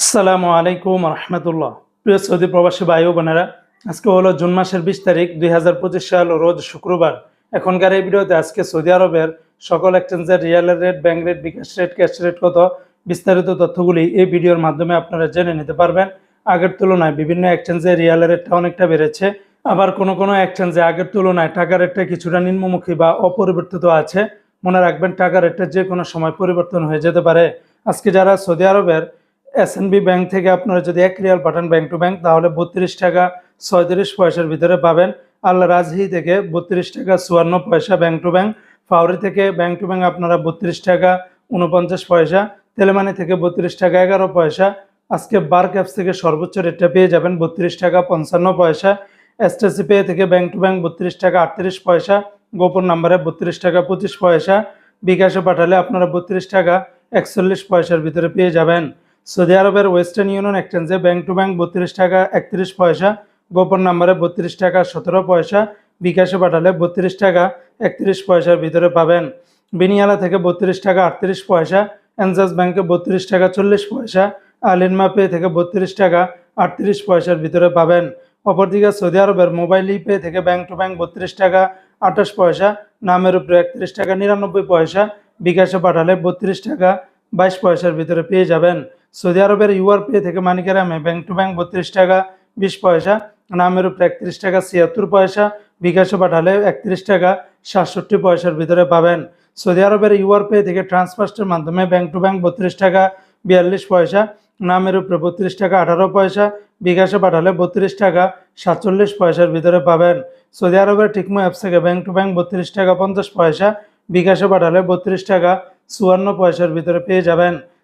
আসসালামু আলাইকুম রহমতুল্লাহ। প্রিয় সৌদি প্রবাসী ভাই ও বোনেরা, আজকে হলো জুন মাসের বিশ তারিখ, দুই হাজার পঁচিশ সাল, রোজ শুক্রবার। এখনকার এই ভিডিওতে আজকে সৌদি আরবের সকল এক্সচেঞ্জের রিয়েলের rate, bank rate, bKash rate, cash rate কত বিস্তারিত তথ্যগুলি এই ভিডিওর মাধ্যমে আপনারা জেনে নিতে পারবেন। আগের তুলনায় বিভিন্ন এক্সচেঞ্জে রিয়ালের রেটটা অনেকটা বেড়েছে। আবার কোনো কোনো এক্সচেঞ্জে আগের তুলনায় টাকা রেটটা কিছুটা নিম্নমুখী বা অপরিবর্তিত আছে। মনে রাখবেন, টাকা রেটটা যে কোনো সময় পরিবর্তন হয়ে যেতে পারে। আজকে যারা সৌদি আরবের এসএনবি ব্যাংক থেকে আপনারা যদি এক রিয়াল পাঠান ব্যাংক টু ব্যাংক তাহলে বত্রিশ টাকা ছয়ত্রিশ পয়সার ভিতরে পাবেন। আল্লাহ রাজহি থেকে বত্রিশ টাকা চুয়ান্ন পয়সা ব্যাংক টু ব্যাংক ফাউরি থেকে ব্যাংক টু ব্যাংক আপনারা বত্রিশ টাকা উনপঞ্চাশ পয়সা, তেলেমানি থেকে বত্রিশ টাকা এগারো পয়সা। আজকে বার ক্যাপস থেকে সর্বোচ্চ রেটটা পেয়ে যাবেন বত্রিশ টাকা পঞ্চান্ন পয়সা। এসটিসি পে থেকে ব্যাংক টু ব্যাংক বত্রিশ টাকা আটত্রিশ পয়সা। গোপন নাম্বারে বত্রিশ টাকা পঁচিশ পয়সা। বিকাশে পাঠালে আপনারা বত্রিশ টাকা একচল্লিশ পয়সার ভিতরে পেয়ে যাবেন। সৌদি আরবের ওয়েস্টার্ন ইউনিয়ন এক্সচেঞ্জে ব্যাংক টু ব্যাংক বত্রিশ টাকা একত্রিশ পয়সা, গোপন নাম্বারে বত্রিশ টাকা সতেরো পয়সা, বিকাশে পাঠালে বত্রিশ টাকা একত্রিশ পয়সার ভিতরে পাবেন। বিনিয়ালা থেকে বত্রিশ টাকা আটত্রিশ পয়সা, এনজাস ব্যাংকে বত্রিশ টাকা চল্লিশ পয়সা আলিনমা পে থেকে বত্রিশ টাকা আটত্রিশ পয়সার ভিতরে পাবেন। অপরদিকে সৌদি আরবের মোবাইল ই পে থেকে ব্যাংক টু ব্যাংক বত্রিশ টাকা আঠাশ পয়সা, নামের উপরে একত্রিশ টাকা নিরানব্বই পয়সা, বিকাশে পাঠালে বত্রিশ টাকা বাইশ পয়সার ভিতরে পেয়ে যাবেন। সৌদি আরবের ইউআর পে থেকে মানিকেরামে ব্যাংক টু ব্যাংক বত্রিশ টাকা, বিশ পয়সা, নামের উপরে একত্রিশ টাকা, ছিয়াত্তর পয়সা, বিকাশে পাঠালে একত্রিশ টাকা, সাতষট্টি পয়সার ভিতরে পাবেন। সৌদি আরবের ইউআর পে থেকে ট্রান্সফার্স্টের মাধ্যমে ব্যাংক টু ব্যাংক বত্রিশ টাকা, বিয়াল্লিশ পয়সা, নামের উপরে বত্রিশ টাকা, আঠারো পয়সা, বিকাশে পাঠালে বত্রিশ টাকা, সাতচল্লিশ পয়সার ভিতরে পাবেন। সৌদি আরবের টিকমো অ্যাপস থেকে ব্যাংক টু ব্যাংক বত্রিশ টাকা, পঞ্চাশ পয়সা, বিকাশে পাঠালে বত্রিশ টাকা, চুয়ান্ন পয়সার ভিতরে পেয়ে যাবেন।